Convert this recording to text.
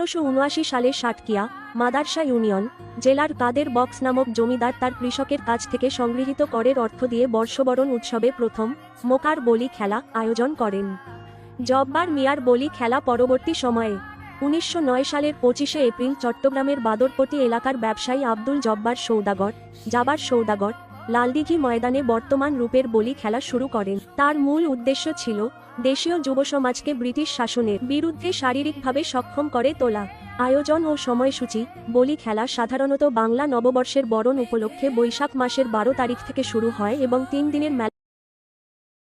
আঠারোশো উনআশি সালে সাটকিয়া মাদারসা ইউনিয়ন, জেলার কাদের বক্স নামক জমিদার তার কৃষকের কাছ থেকে সংগৃহীত করের অর্থ দিয়ে বর্ষবরণ উৎসবে প্রথম মোকার বলি খেলা আয়োজন করেন। জব্বার মিয়ার বলি খেলা পরবর্তী সময়ে, উনিশশো নয় সালের পঁচিশে এপ্রিল চট্টগ্রামের বাদরপটি এলাকার ব্যবসায়ী আব্দুল জব্বার সৌদাগর, জাবার সৌদাগর লালদিঘি ময়দানে বর্তমান রূপের বলি খেলা শুরু করেন। তার মূল উদ্দেশ্য ছিল দেশীয় যুব সমাজকে ব্রিটিশ শাসনের বিরুদ্ধে শারীরিকভাবে সক্ষম করে তোলা। আয়োজন ও সময়সূচি, বলি খেলা সাধারণত বাংলা নববর্ষের বরণ উপলক্ষে বৈশাখ মাসের বারো তারিখ থেকে শুরু হয় এবং তিন দিনের মেলা